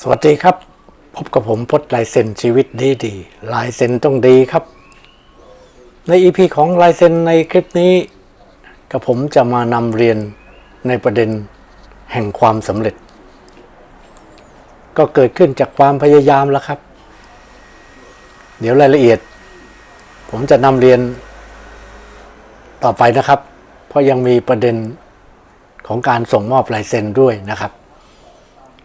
สวัสดีครับ พบกับผมพจน์ลายเซ็นชีวิตดีดีลายเซ็นต้องดีครับ ในอีพีของลายเซ็นในคลิปนี้กับผมจะมานำเรียนในประเด็นแห่งความสำเร็จ ก็เกิดขึ้นจากความพยายามแล้วครับ เดี๋ยวรายละเอียด ผมจะนำเรียนต่อไปนะครับ เพราะยังมีประเด็นของการส่งมอบลายเซ็นด้วยนะครับ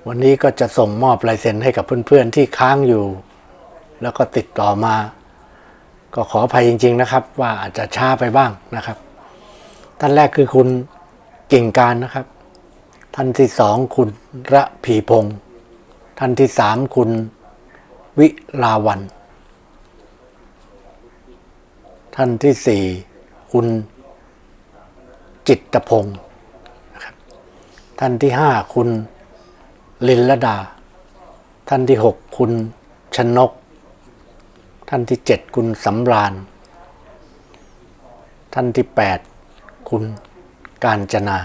วันนี้ก็จะส่งมอบลายเซ็นให้กับเพื่อนๆที่ค้างอยู่ แล้วก็ติดต่อมา ก็ขออภัยจริง ๆนะครับ ว่าอาจจะช้าไปบ้างนะครับ ท่านแรกคือคุณกิ่งการนะครับ ท่านที่สองคุณระพีพงศ์ท่านที่สามคุณวิลาวัน ท่านที่สี่คุณจิตพงศ์ท่านที่ห้าคุณ ลินละดา ท่านที่หกคุณชนก ท่านที่เจ็ดคุณสำราญ ท่านที่แปดคุณการจนา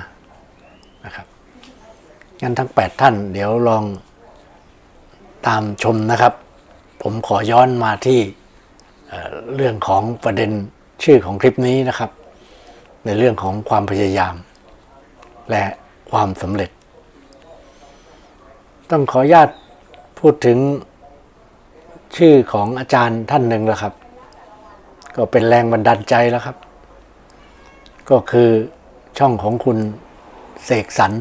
นะครับงั้นทั้งแปดท่าน เดี๋ยวลองตามชมนะครับ ผมขอย้อนมาที่เอ่อเรื่องของประเด็นชื่อของคลิปนี้นะครับ ในเรื่องของความพยายาม และความสำเร็จ ต้องขออนุญาตพูดถึงชื่อของอาจารย์ท่านหนึ่งแล้วครับ ก็เป็นแรงบันดาลใจแล้วครับ ก็คือช่องของคุณเสกสรร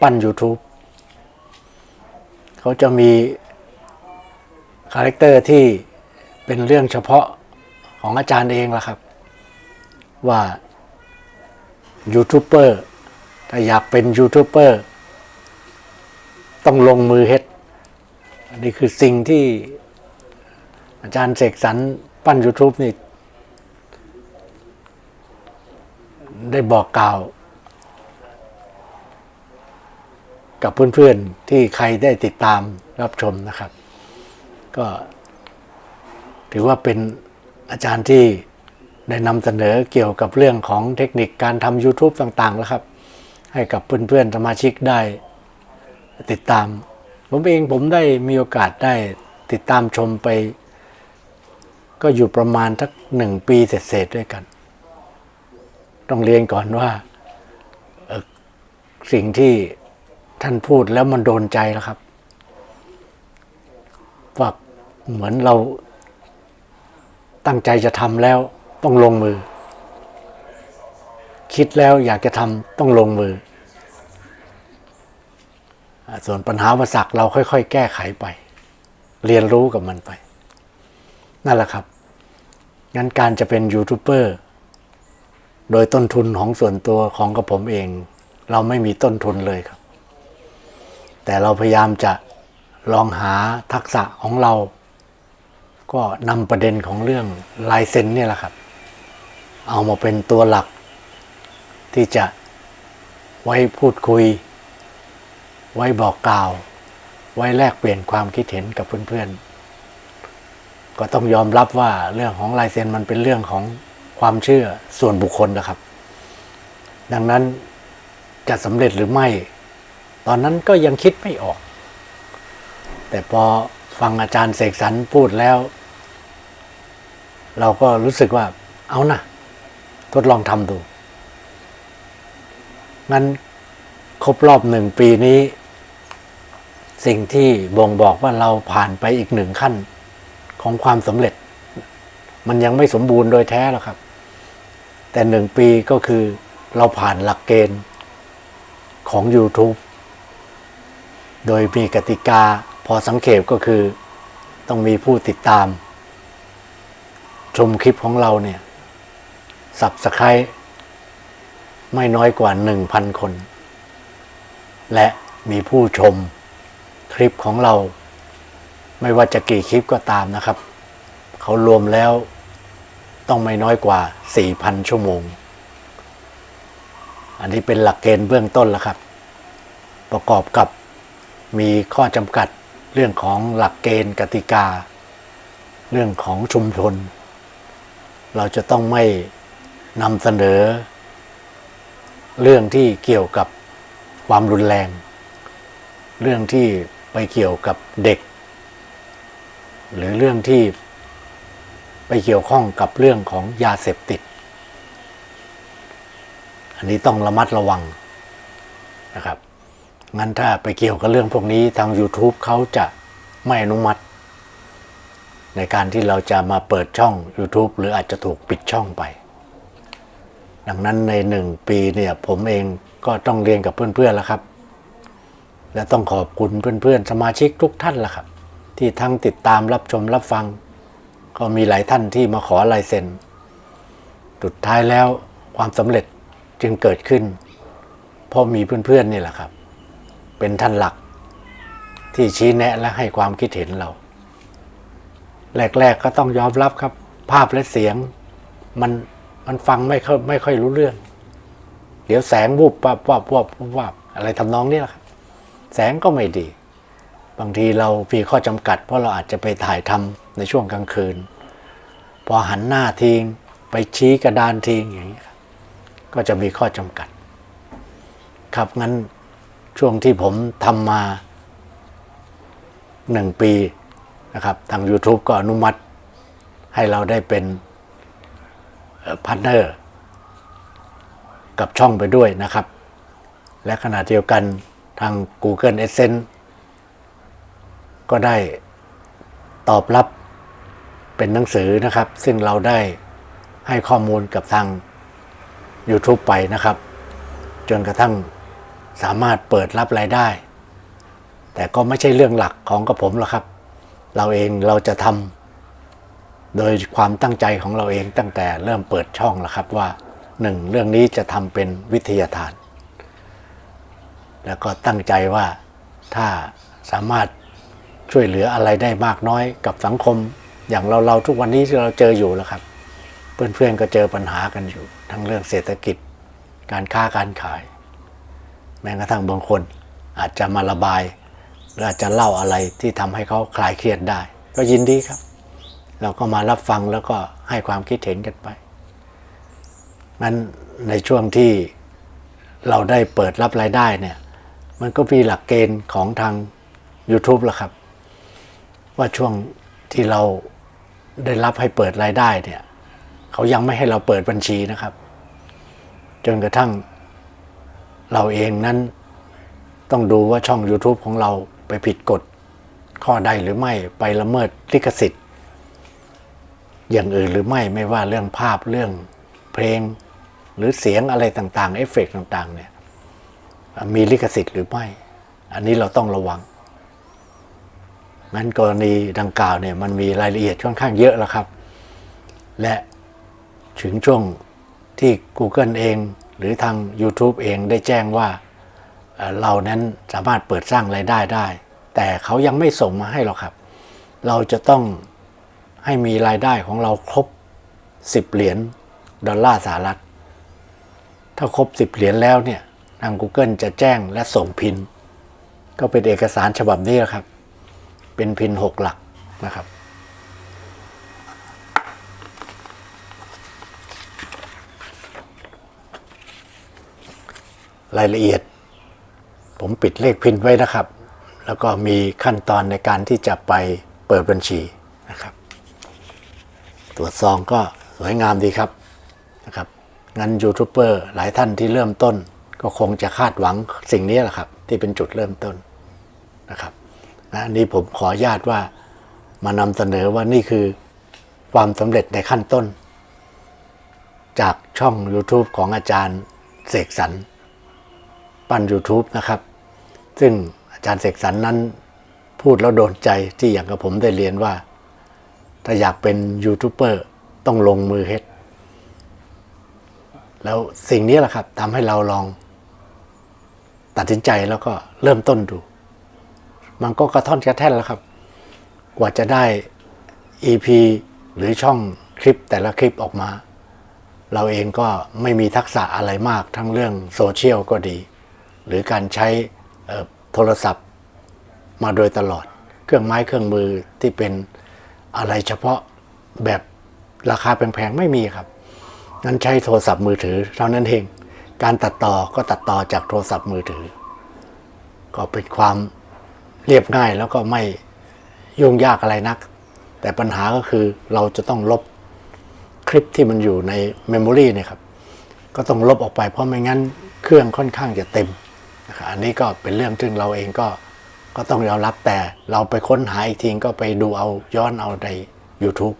ปั้น YouTube เขาจะมีคาแรคเตอร์ที่เป็นเรื่องเฉพาะของอาจารย์เองละครับ ว่ายูทูบเบอร์ถ้าอยากเป็นยูทูบเบอร์ ต้องลงมือเฮ็ดอันนี้คือสิ่งที่อาจารย์เสกสรรปั้น YouTube นี่ ได้บอกกล่าว กับเพื่อนๆที่ใครได้ติดตามรับชมนะครับ ก็ถือว่าเป็นอาจารย์ที่ได้นำเสนอเกี่ยวกับเรื่องของเทคนิคการทำ YouTube ต่างๆแล้วครับ ให้กับเพื่อนๆสมาชิกได้ ติดตาม ผมเองผมได้มีโอกาสได้ติดตามชมไป ก็อยู่ประมาณทักหนึ่งปีเศษๆด้วยกัน ต้องเรียนก่อนว่าสิ่งที่ท่านพูดแล้วมันโดนใจแล้วครับว่าเหมือนเราตั้งใจจะทำแล้วต้องลงมือ คิดแล้วอยากจะทำต้องลงมือ ส่วนปัญหาอุปสรรคเราค่อย ๆ แก้ไขไป เรียนรู้กับมันไป นั่นแหละครับ งั้นการจะเป็นยูทูบเบอร์โดยต้นทุนของส่วนตัวของกับผมเอง เราไม่มีต้นทุนเลยครับ แต่เราพยายามจะลองหาทักษะของเรา ก็นำประเด็นของเรื่องลายเซ็นเนี่ยแหละครับ เอามาเป็นตัวหลัก ที่จะไว้พูดคุย ไว้บอกกล่าว ไว้แลกเปลี่ยนความคิดเห็นกับเพื่อนๆ ก็ต้องยอมรับว่าเรื่องของลายเซ็นมันเป็นเรื่องของความเชื่อส่วนบุคคลนะครับ ดังนั้นจะสำเร็จหรือไม่ ตอนนั้นก็ยังคิดไม่ออก แต่พอฟังอาจารย์เสกสรรพูดแล้ว เราก็รู้สึกว่าเอานะทดลองทำดูงั้นครบรอบหนึ่งปีนี้ สิ่งที่บ่งบอกว่าเราผ่านไปอีกหนึ่งขั้นของความสำเร็จ มันยังไม่สมบูรณ์โดยแท้หรอกครับ แต่หนึ่งปีก็คือเราผ่านหลักเกณฑ์ของ YouTube โดยมีกติกาพอสังเขปก็คือต้องมีผู้ติดตาม ชมคลิปของเราเนี่ยสับสไครไม่น้อยกว่า 1,000 คน และมีผู้ชม คลิปของเรา ไม่ว่าจะกี่คลิปก็ตามนะครับ เขารวมแล้วต้องไม่น้อยกว่า 4,000 ชั่วโมง อันนี้เป็นหลักเกณฑ์เบื้องต้นแล้วครับ ประกอบกับมีข้อจำกัดเรื่องของหลักเกณฑ์กติกา เรื่องของชุมชน เราจะต้องไม่นำเสนอ เรื่องที่เกี่ยวกับความรุนแรง เรื่องที่ ไปเกี่ยวกับเด็ก หรือเรื่องที่ไปเกี่ยวข้องกับเรื่องของยาเสพติด อันนี้ต้องระมัดระวังนะครับ งั้นถ้าไปเกี่ยวกับเรื่องพวกนี้ทาง YouTube เขาจะไม่อนุมัติ ในการที่เราจะมาเปิดช่อง YouTube หรืออาจจะถูกปิดช่องไป ดังนั้นในหนึ่งปีเนี่ยผมเองก็ต้องเรียนกับเพื่อนๆแล้วครับ และต้องขอบคุณเพื่อนๆ สมาชิกทุกท่านละครับ ที่ทั้งติดตามรับชมรับฟัง ก็มีหลายท่านที่มาขอลายเซ็นสุดท้ายแล้วความสำเร็จจึงเกิดขึ้น เพราะมีเพื่อนๆนี่แหละครับ เป็นท่านหลัก ที่ชี้แนะและให้ความคิดเห็นเรา แรกๆก็ต้องยอมรับครับ ภาพและเสียง มันมันฟังไม่ค่อยไม่ค่อยรู้เรื่อง เดี๋ยวแสงวูบวับวับวับวับอะไรทำนองนี้แหละครับ แสงก็ไม่ดี บางทีเรามีข้อจำกัด เพราะเราอาจจะไปถ่ายทำในช่วงกลางคืน พอหันหน้าทิ้งไปชี้กระดานทิ้งอย่างนี้ก็จะมีข้อจำกัด ครับงั้นช่วงที่ผมทำมาหนึ่งปีนะครับทาง YouTube ก็อนุมัติให้เราได้เป็นพาร์ทเนอร์ กับช่องไปด้วยนะครับ และขณะเดียวกัน ทาง Google Adsense ก็ได้ตอบรับเป็นหนังสือนะครับ ซึ่งเราได้ให้ข้อมูลกับทาง YouTube ไปนะครับ จนกระทั่งสามารถเปิดรับรายได้ แต่ก็ไม่ใช่เรื่องหลักของกระผมหรอกครับ เราเองเราจะทำโดยความตั้งใจของเราเองตั้งแต่เริ่มเปิดช่องแล้วครับว่าหนึ่งเรื่องนี้จะทำเป็นวิทยาทาน แล้วก็ตั้งใจว่าถ้าสามารถช่วยเหลืออะไรได้มากน้อยกับสังคม อย่างเราเราทุกวันนี้ที่เราเจออยู่แล้วครับ เพื่อนๆก็เจอปัญหากันอยู่ ทั้งเรื่องเศรษฐกิจ การค้าการขาย แม้กระทั่งบางคนอาจจะมาระบายหรืออาจจะเล่าอะไรที่ทำให้เขาคลายเครียดได้ ก็ยินดีครับ เราก็มารับฟังแล้วก็ให้ความคิดเห็นกันไปนั้นในช่วงที่เราได้เปิดรับรายได้เนี่ย มันก็มีหลักเกณฑ์ของทาง YouTube ละครับ ว่าช่วงที่เราได้รับให้เปิดรายได้เนี่ย เขายังไม่ให้เราเปิดบัญชีนะครับ จนกระทั่งเราเองนั้นต้องดูว่าช่อง YouTube ของเราไปผิดกฎข้อใดหรือไม่ไปละเมิดลิขสิทธิ์ อย่างอื่นหรือไม่ไม่ว่าเรื่องภาพเรื่องเพลง หรือเสียงอะไรต่างๆ เอฟเฟกต์ต่างๆเนี่ย มีลิขสิทธิ์หรือไม่ อันนี้เราต้องระวังงั้นกรณีดังกล่าวเนี่ยมันมีรายละเอียดค่อนข้างเยอะแล้วครับ และถึงช่วงที่ Google เอง หรือทาง YouTube เองได้แจ้งว่าเรานั้นสามารถเปิดสร้างรายได้ได้ แต่เขายังไม่ส่งมาให้หรอกครับ เราจะต้องให้มีรายได้ของเราครบ 10 เหรียญดอลลาร์สหรัฐ ถ้าครบ 10 เหรียญแล้วเนี่ย ทาง Google จะแจ้งและส่งพิน ก็เป็นเอกสารฉบับนี้แหละครับ เป็นพิน 6 หลักนะครับ รายละเอียด ผมปิดเลขพินไว้นะครับ แล้วก็มีขั้นตอนในการที่จะไปเปิดบัญชีนะครับตัวซองก็สวยงามดีครับนะครับงั้นยูทูบเบอร์หลายท่านที่เริ่มต้น ก็คงจะคาดหวังสิ่งนี้แหละครับ ที่เป็นจุดเริ่มต้นนะครับนะอันนี้ผมขอญาตว่ามานำเสนอว่านี่คือความสำเร็จในขั้นต้น จากช่อง YouTube ของอาจารย์เสกสรรปั้น YouTube นะครับ ซึ่งอาจารย์เสกสรรนั้นพูดแล้วโดนใจที่อย่างกับผมได้เรียนว่า ถ้าอยากเป็นยูทูบเบอร์ต้องลงมือเฮ็ดแล้วสิ่งนี้แหละครับทำให้เราลอง ตัดสินใจแล้วก็เริ่มต้นดู มันก็กระท่อนกระแท่นแล้วครับ กว่าจะได้ EP หรือช่องคลิปแต่ละคลิปออกมา เราเองก็ไม่มีทักษะอะไรมากทั้งเรื่องโซเชียลก็ดี หรือการใช้โทรศัพท์มาโดยตลอด เครื่องไม้เครื่องมือที่เป็นอะไรเฉพาะแบบราคาแพงๆไม่มีครับ นั้นใช้โทรศัพท์มือถือเท่านั้นเอง การตัดต่อก็ตัดต่อจากโทรศัพท์มือถือ ก็เป็นความเรียบง่ายแล้วก็ไม่ยุ่งยากอะไรนัก แต่ปัญหาก็คือเราจะต้องลบคลิปที่มันอยู่ในเมมโมรีเนี่ยครับ ก็ต้องลบออกไปเพราะไม่งั้นเครื่องค่อนข้างจะเต็มนะครับอันนี้ก็เป็นเรื่องซึ่งเราเองก็ก็ต้องยอมรับแต่เราไปค้นหาอีกทีก็ไปดูเอาย้อนเอาใน YouTube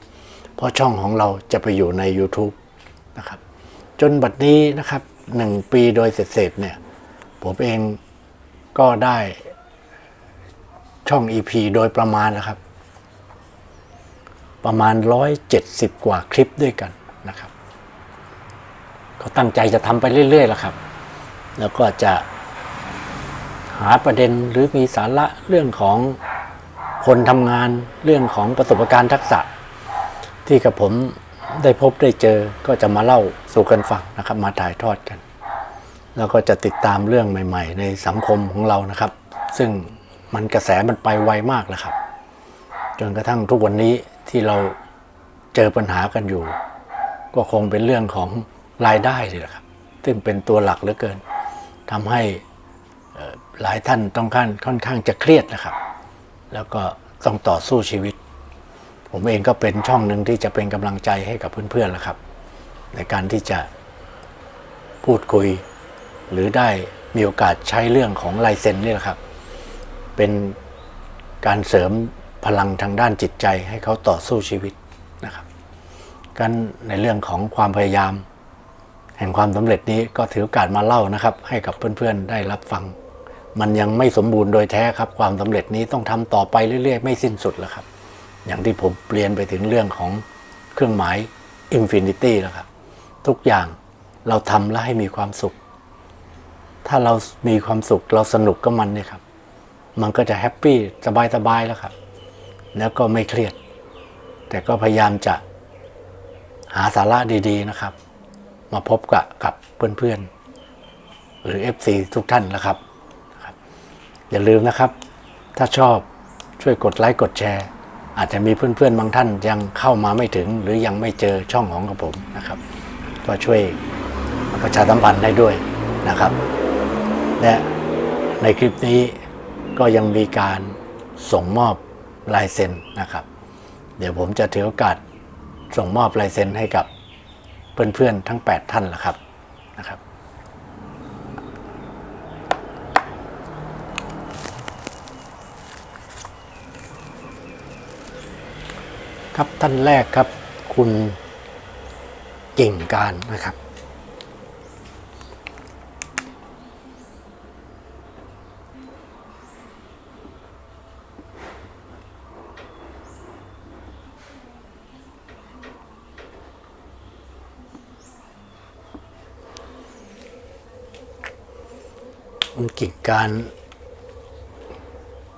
เพราะช่องของเราจะไปอยู่ใน YouTube นะครับ จนบัดนี้นะครับ หนึ่งปีโดยเสร็จๆเนี่ย ผมเองก็ได้ช่อง EP โดยประมาณนะครับ ประมาณ 170 กว่าคลิปด้วยกันนะครับ ก็ตั้งใจจะทำไปเรื่อยๆล้วครับ แล้วก็จะหาประเด็นหรือมีสาระเรื่องของคนทำงานเรื่องของประสบการณ์ทักษะ ที่กับผมได้พบได้เจอก็จะมาเล่า สู่กันฟังนะครับ มาถ่ายทอดกัน แล้วก็จะติดตามเรื่องใหม่ ๆ ในสังคมของเรานะครับ ซึ่งมันกระแสมันไปไวมากแล้วครับ จนกระทั่งทุกวันนี้ที่เราเจอปัญหากันอยู่ ก็คงเป็นเรื่องของรายได้นี่แหละครับ ซึ่งเป็นตัวหลักเหลือเกินทำให้หลายท่านต้องขั้นค่อนข้างจะเครียดนะครับ แล้วก็ต้องต่อสู้ชีวิต ผมเองก็เป็นช่องหนึ่งที่จะเป็นกำลังใจให้กับเพื่อนๆแล้วครับ ในการที่จะพูดคุย หรือได้มีโอกาสใช้เรื่องของลายเซ็นนี่แหละครับ เป็นการเสริมพลังทางด้านจิตใจให้เขาต่อสู้ชีวิตนะครับกันในเรื่องของความพยายาม แห่งความสำเร็จนี้ก็ถือโอกาสมาเล่านะครับ ให้กับเพื่อนๆได้รับฟัง มันยังไม่สมบูรณ์โดยแท้ครับ ความสำเร็จนี้ต้องทำต่อไปเรื่อยๆ ไม่สิ้นสุดแล้วครับ อย่างที่ผมเปลี่ยนไปถึงเรื่องของเครื่องหมาย Infinity แล้วครับ ทุกอย่างเราทำแล้วให้มีความสุข ถ้าเรามีความสุขเราสนุกกับมันเนี่ยครับ มันก็จะแฮปปี้สบายๆแล้วครับ แล้วก็ไม่เครียด แต่ก็พยายามจะหาสาระดีๆนะครับ มาพบกับกับเพื่อนๆ หรือ FC ทุกท่านนะครับ อย่าลืมนะครับ ถ้าชอบช่วยกดไลค์กดแชร์ อาจจะมีเพื่อนๆ บางท่านยังเข้ามาไม่ถึง หรือยังไม่เจอช่องของกับผมนะครับ ก็ช่วยประชาสัมพันธ์ได้ด้วยนะครับ และในคลิปนี้ก็ยังมีการส่งมอบลายเซ็นนะครับ เดี๋ยวผมจะถือโอกาสส่งมอบลายเซ็นให้กับเพื่อนๆทั้ง 8 ท่านละครับนะครับครับท่านแรกครับคุณ ก่งการนะครับ คุณกิ่งการ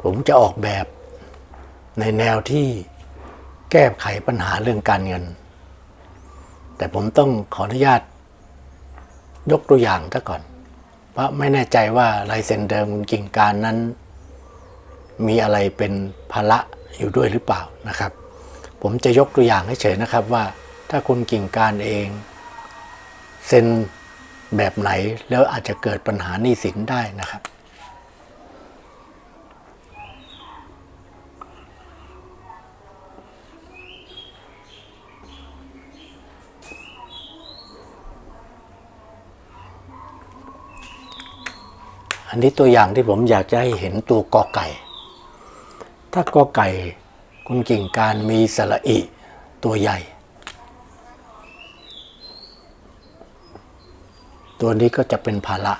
ผมจะออกแบบในแนวที่แก้ไขปัญหาเรื่องการเงิน แต่ผมต้องขออนุญาต ยกตัวอย่างซะก่อน เพราะไม่แน่ใจว่าลายเซ็นเดิมคุณกิ่งการนั้น มีอะไรเป็นภาระอยู่ด้วยหรือเปล่านะครับ ผมจะยกตัวอย่างให้เฉยนะครับว่า ถ้าคุณกิ่งการเองเซ็นแบบไหนแล้วอาจจะเกิดปัญหาหนี้สินได้นะครับ อันนี้ตัวอย่างที่ผมอยากจะให้เห็นตัวกอไก่ ถ้ากอไก่คุณกิ่งการมีสระอิตัวใหญ่ ตัวนี้ก็จะเป็นภาระ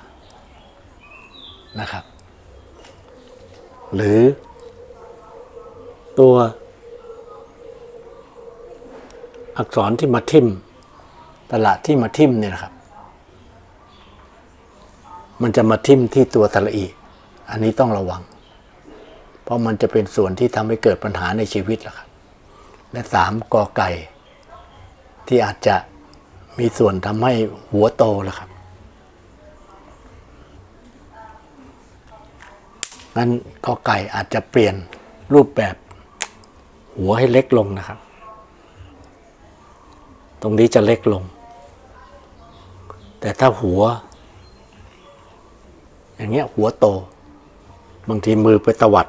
นะครับ หรือตัว อักษรที่มาทิมตลาดที่มาทิมเนี่ยนะครับ มันจะมาทิ่มที่ตัวสระอีอันนี้ต้องระวัง เพราะมันจะเป็นส่วนที่ทำให้เกิดปัญหาในชีวิตแหละครับและสามกอไก่ ที่อาจจะมีส่วนทำให้หัวโตล้วครับงั้นกอไก่อาจจะเปลี่ยนรูปแบบหัวให้เล็กลงนะครับ ตรงนี้จะเล็กลง แต่ถ้าหัว อย่างเงี้ยหัวโต บางทีมือไปตวัด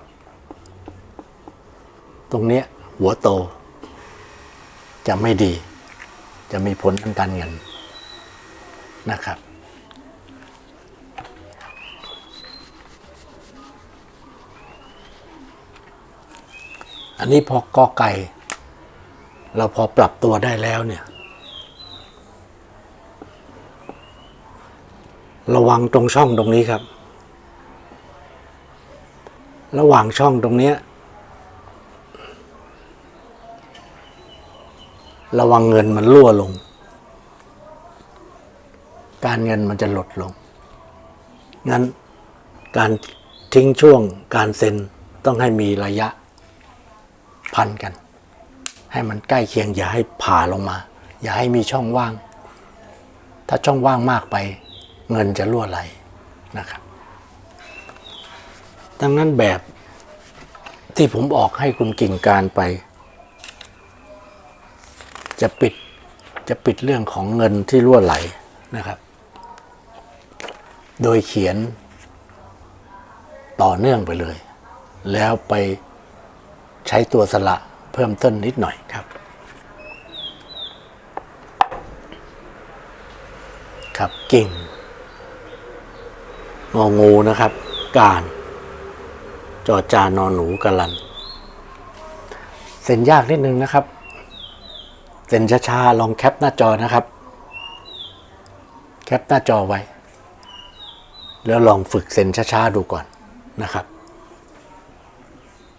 ตรงเนี้ยหัวโต จะไม่ดี จะมีผลทางการเงินนะครับ อันนี้พอกอไก่ เราพอปรับตัวได้แล้วเนี่ยระวังตรงช่องตรงนี้ครับ ระหว่างช่องตรงนี้ ระวังเงินมันรั่วลง การเงินมันจะลดลง งั้นการทิ้งช่วงการเซ็นต้องให้มีระยะพันกัน ให้มันใกล้เคียงอย่าให้ผ่าลงมา อย่าให้มีช่องว่าง ถ้าช่องว่างมากไป เงินจะรั่วไหลนะครับ ดังนั้นแบบที่ผมออกให้คุณกิ่งการไป จะปิดจะปิดเรื่องของเงินที่รั่วไหลนะครับ โดยเขียนต่อเนื่องไปเลย แล้วไปใช้ตัวสละเพิ่มต้นนิดหน่อยครับ ครับกิ่งงองูนะครับ การ จอจานอนหนูกะลัน เซ็นยากนิดนึงนะครับ เซ็นช้าๆลองแคปหน้าจอนะครับ แคปหน้าจอไว้ แล้วลองฝึกเซ็นช้าๆดูก่อนนะครับ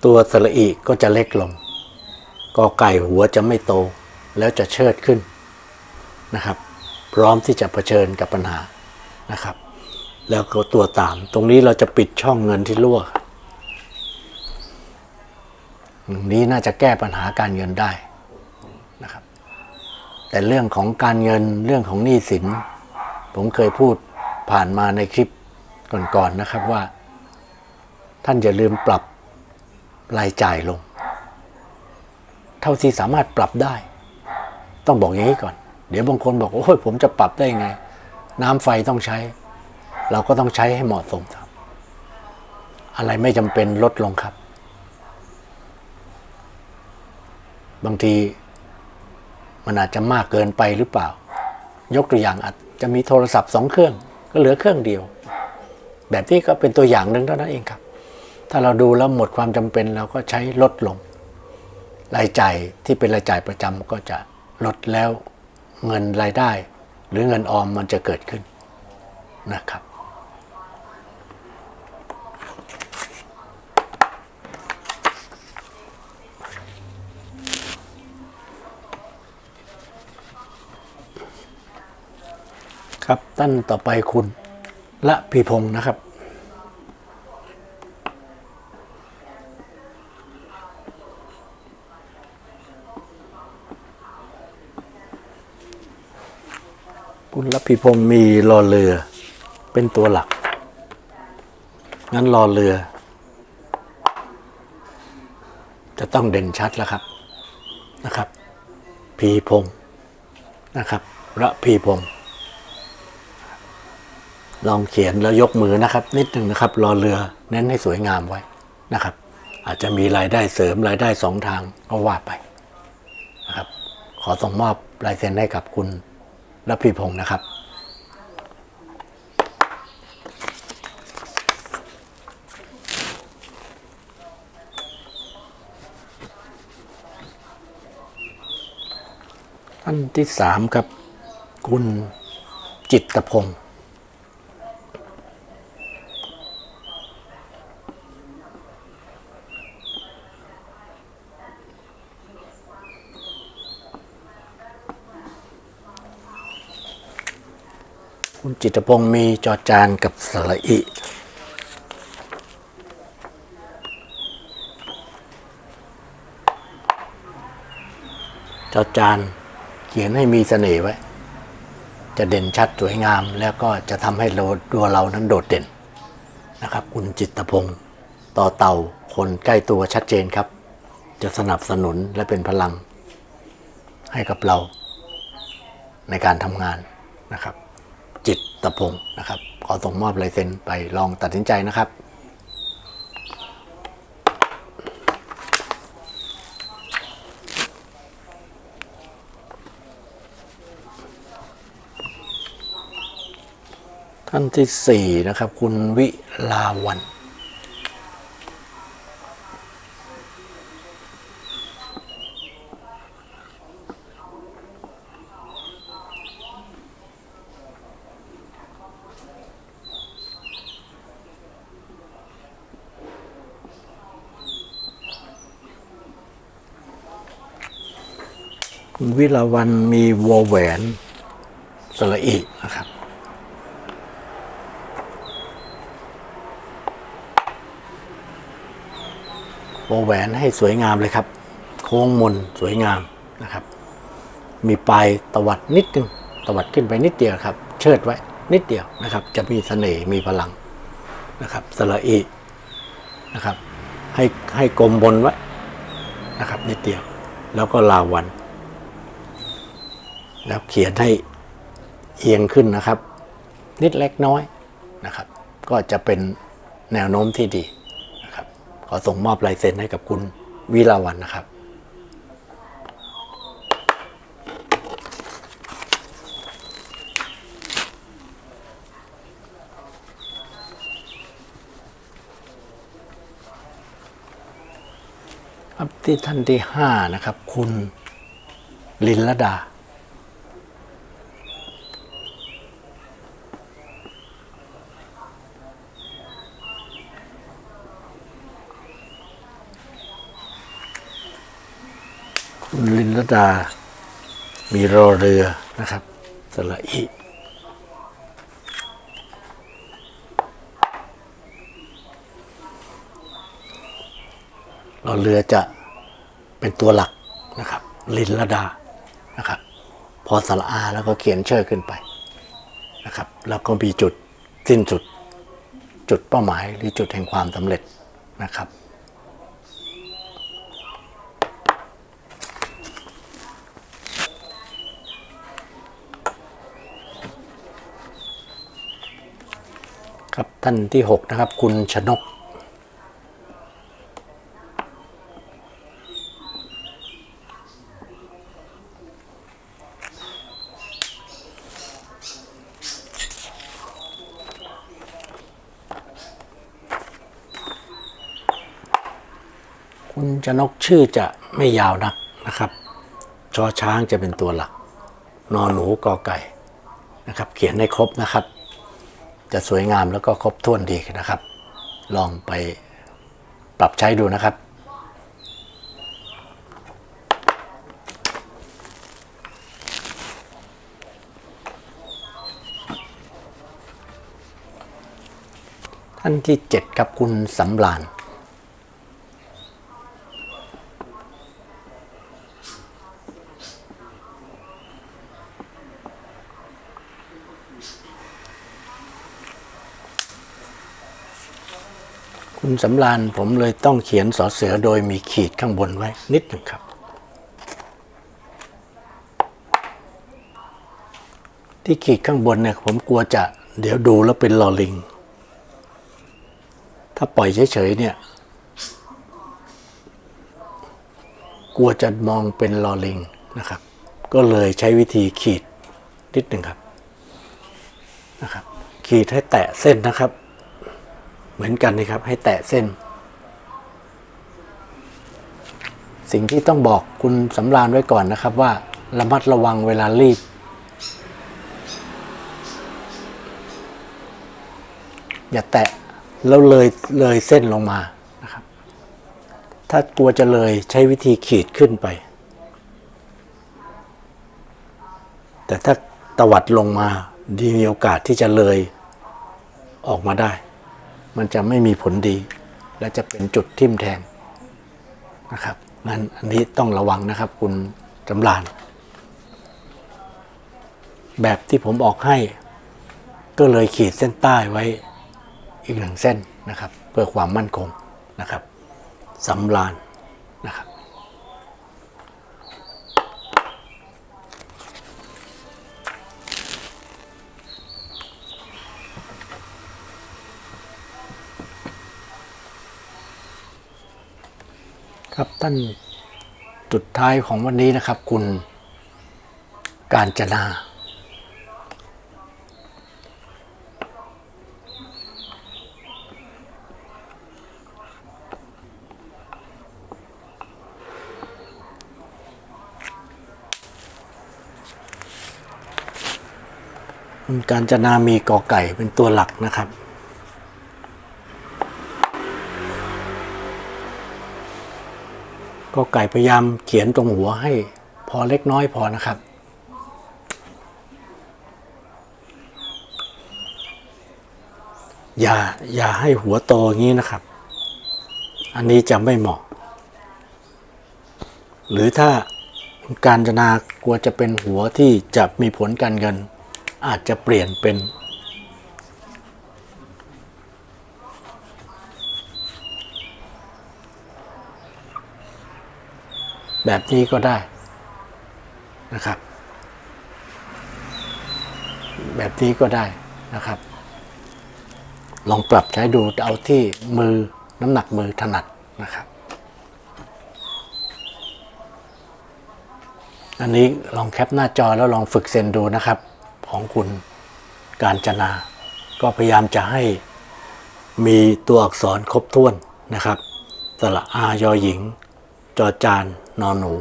ตัวสระอีก็จะเล็กลงกอไก่หัวจะไม่โต แล้วจะเชิดขึ้นนะครับ พร้อมที่จะเผชิญกับปัญหานะครับ แล้วก็ตัวตาม ตรงนี้เราจะปิดช่องเงินที่รั่วตรง นี้น่าจะแก้ปัญหาการเงินได้นะครับ แต่เรื่องของการเงินเรื่องของหนี้สิน ผมเคยพูดผ่านมาในคลิปก่อนๆนะครับว่า ท่านอย่าลืมปรับรายจ่ายลง เท่าที่สามารถปรับได้ ต้องบอกอย่างนี้ก่อน เดี๋ยวบางคนบอกโอ้ยผมจะปรับได้ไง น้ำไฟต้องใช้ เราก็ต้องใช้ให้เหมาะสมครับอะไรไม่จำเป็นลดลงครับ บางทีมันอาจจะมากเกินไปหรือเปล่า ยกตัวอย่างอาจจะมีโทรศัพท์สองเครื่อง ก็เหลือเครื่องเดียว แบบนี้ก็เป็นตัวอย่างหนึ่งเท่านั้นเองครับ ถ้าเราดูแล้วหมดความจำเป็นเราก็ใช้ลดลง รายจ่ายที่เป็นรายจ่ายประจำก็จะลดแล้วเงินรายได้ หรือเงินออมมันจะเกิดขึ้นนะครับ ครับท่านต่อไปคุณละพีพงศ์นะครับ คุณละพีพงศ์มีรอเรือเป็นตัวหลัก งั้นรอเรือ จะต้องเด่นชัดแล้วครับนะครับ พีพงศ์นะครับระพีพงศ์ ลองเขียนแล้วยกมือนะครับ นิดหนึ่งนะครับ รอเรือเน้นให้สวยงามไว้นะครับ อาจจะมีรายได้เสริมรายได้สองทางก็ว่าไปนะครับ ขอส่งมอบลายเซ็นให้กับคุณรพีพงศ์นะครับท่านที่สามครับ คุณจิตตพงศ์ คุณ จิตพงศ์มีจอจานกับสระอิจอจานเขียนให้มีเสน่ห์ไว้ จะเด่นชัดสวยงาม แล้วก็จะทำให้เราตัวเรานั้นโดดเด่นนะครับ คุณจิตพงศ์ต่อเต่าคนใกล้ตัวชัดเจนครับ จะสนับสนุนและเป็นพลังให้กับเราในการทำงานนะครับะพงนะครับ ขอส่งมอบลายเซ็นไปลองตัดสินใจนะครับท่านที่ 4 นะครับ คุณวิลาวัน วิลาวันมีวอแหวนสระอีนะครับ วอแหวนให้สวยงามเลยครับ โค้งมนสวยงามนะครับ มีปลายตวัดนิดนึงตวัดขึ้นไปนิดเดียวครับ เชิดไว้นิดเดียวนะครับ จะมีเสน่ห์มีพลังนะครับสระอีนะครับ ให้ให้กลมบนไว้นะครับนิดเดียว แล้วก็ลาวัน แล้วเขียนให้เอียงขึ้นนะครับ นิดเล็กน้อยนะครับ ก็จะเป็นแนวโน้มที่ดีนะครับ ขอส่งมอบลายเซ็นให้กับคุณวิลาวันนะครับครับที่ท่านที่ห้านะครับ คุณลินลดา คุณลินลดา มีรอเรือนะครับ สละอีรอเรือจะเป็นตัวหลักนะครับ ลินลดานะครับ พอสระอาแล้วก็เขียนเชื่อขึ้นไปนะครับ แล้วก็มีจุดสิ้นจุด จุดเป้าหมายหรือจุดแห่งความสำเร็จนะครับ ท่านที่ 6 นะครับ คุณชนก คุณชนกชื่อจะไม่ยาวนักนะครับ ชอช้างจะเป็นตัวหลัก นอนหนูกอไก่นะครับ เขียนให้ครบนะครับ จะสวยงามแล้วก็ครบถ้วนดีนะครับ ลองไปปรับใช้ดูนะครับท่านที่เจ็ดครับคุณสำราน คุณสำรานผมเลยต้องเขียนสอเสือโดยมีขีดข้างบนไว้นิดหนึ่งครับ ที่ขีดข้างบนเนี่ยผมกลัวจะเดี๋ยวดูแล้วเป็นลอลิง ถ้าปล่อยเฉยๆเนี่ย กลัวจะมองเป็นลอลิงนะครับ ก็เลยใช้วิธีขีดนิดหนึ่งครับนะครับ ขีดให้แตะเส้นนะครับ เหมือนกันนะครับให้แตะเส้น สิ่งที่ต้องบอกคุณสำราญไว้ก่อนนะครับว่าระมัดระวังเวลารีบ อย่าแตะแล้วเลยเลยเส้นลงมานะครับ ถ้ากลัวจะเลยใช้วิธีขีดขึ้นไป แต่ถ้าตวัดลงมาดีมีโอกาสที่จะเลยออกมาได้ มันจะไม่มีผลดี และจะเป็นจุดทิ่มแทงนะครับนั้นอันนี้ต้องระวังนะครับคุณจำลาน แบบที่ผมออกให้ ก็เลยขีดเส้นใต้ไว้อีกหนึ่งเส้นนะครับ เพื่อความมั่นคงนะครับสำลาน ครับท่านจุดท้ายของวันนี้นะครับ คุณการจนาการจนามีกอไก่เป็นตัวหลักนะครับ กอไก่พยายามเขียนตรงหัวให้พอเล็กน้อยพอนะครับอย่าอย่าให้หัวโตอย่างนี้นะครับ อันนี้จะไม่เหมาะ หรือถ้าการจนากลัวจะเป็นหัวที่จะมีผลการเงิน อาจจะเปลี่ยนเป็น แบบนี้ก็ได้นะครับ แบบนี้ก็ได้นะครับ ลองปรับใช้ดูเอาที่มือน้ำหนักมือถนัดนะครับ อันนี้ลองแคปหน้าจอแล้วลองฝึกเซนดูนะครับ ของคุณการจนา ก็พยายามจะให้มีตัวอักษรครบถ้วนนะครับ สระอายอหญิง จอจาน นอนหนู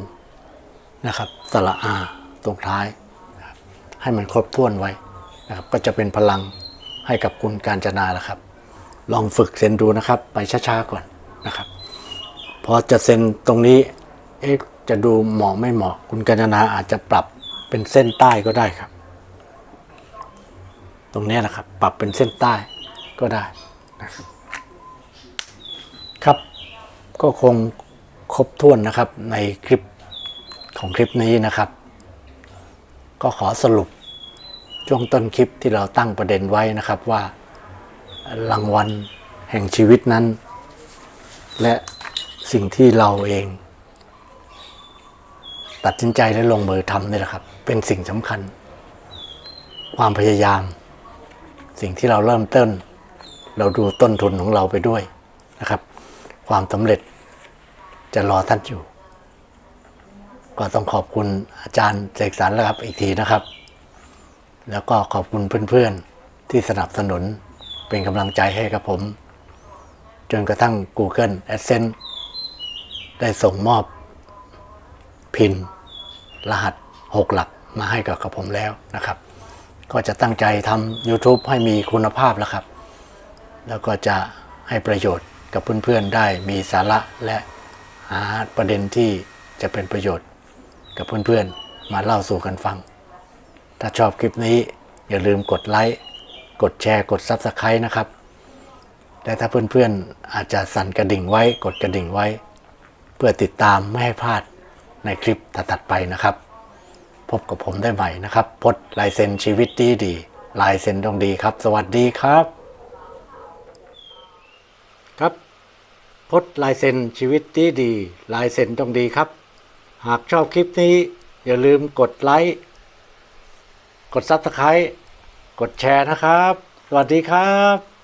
นะครับสระอาตรงท้าย ให้มันครบถ้วนไว้นะครับก็จะเป็นพลังให้กับคุณการจนาแล้วครับ ลองฝึกเซ็นดูนะครับ ไปช้าๆก่อนนะครับพอจะเซ็นตรงนี้เอ๊ะจะดูเหมาะไม่เหมาะ คุณกัญจนาอาจจะปรับเป็นเส้นใต้ก็ได้ครับ ตรงนี้ยนะครับ ปรับเป็นเส้นใต้ก็ได้นะครับ ครับ ก็คง ครบถ้วนนะครับในคลิปของคลิปนี้นะครับ ก็ขอสรุปช่วงต้นคลิปที่เราตั้งประเด็นไว้นะครับว่ารางวัลแห่งชีวิตนั้น และสิ่งที่เราเอง ตัดสินใจและลงมือทำนี่แหละครับ เป็นสิ่งสำคัญ ความพยายาม สิ่งที่เราเริ่มต้น เราดูต้นทุนของเราไปด้วยนะครับ ความสำเร็จ จะรอท่านอยู่ ก็ต้องขอบคุณอาจารย์เสกสรรแล้วครับอีกทีนะครับ แล้วก็ขอบคุณเพื่อนๆที่สนับสนุนเป็นกำลังใจให้กับผม จนกระทั่ง Google Adsense ได้ส่งมอบพินรหัส 6 หลักมาให้กับกับผมแล้วนะครับ ก็จะตั้งใจทำ YouTube ให้มีคุณภาพแล้วครับ แล้วก็จะให้ประโยชน์กับเพื่อนๆได้มีสาระและ หาประเด็นที่จะเป็นประโยชน์กับเพื่อนๆ มาเล่าสู่กันฟัง ถ้าชอบคลิปนี้อย่าลืมกดไลค์ กดแชร์ กด Subscribe นะครับ และถ้าเพื่อนๆ อาจจะสั่นกระดิ่งไว้ กดกระดิ่งไว้ เพื่อติดตามไม่ให้พลาดในคลิปถัดๆไปนะครับ พบกับผมได้ใหม่นะครับ พดลายเซ็นชีวิตดีดีลายเซ็นต้องดีครับ สวัสดีครับ พดลายเซ็นชีวิตดีดี ลายเซ็นต้องดีครับ หากชอบคลิปนี้ อย่าลืมกดไลค์กดซับสไครต์กดแชร์นะครับ สวัสดีครับ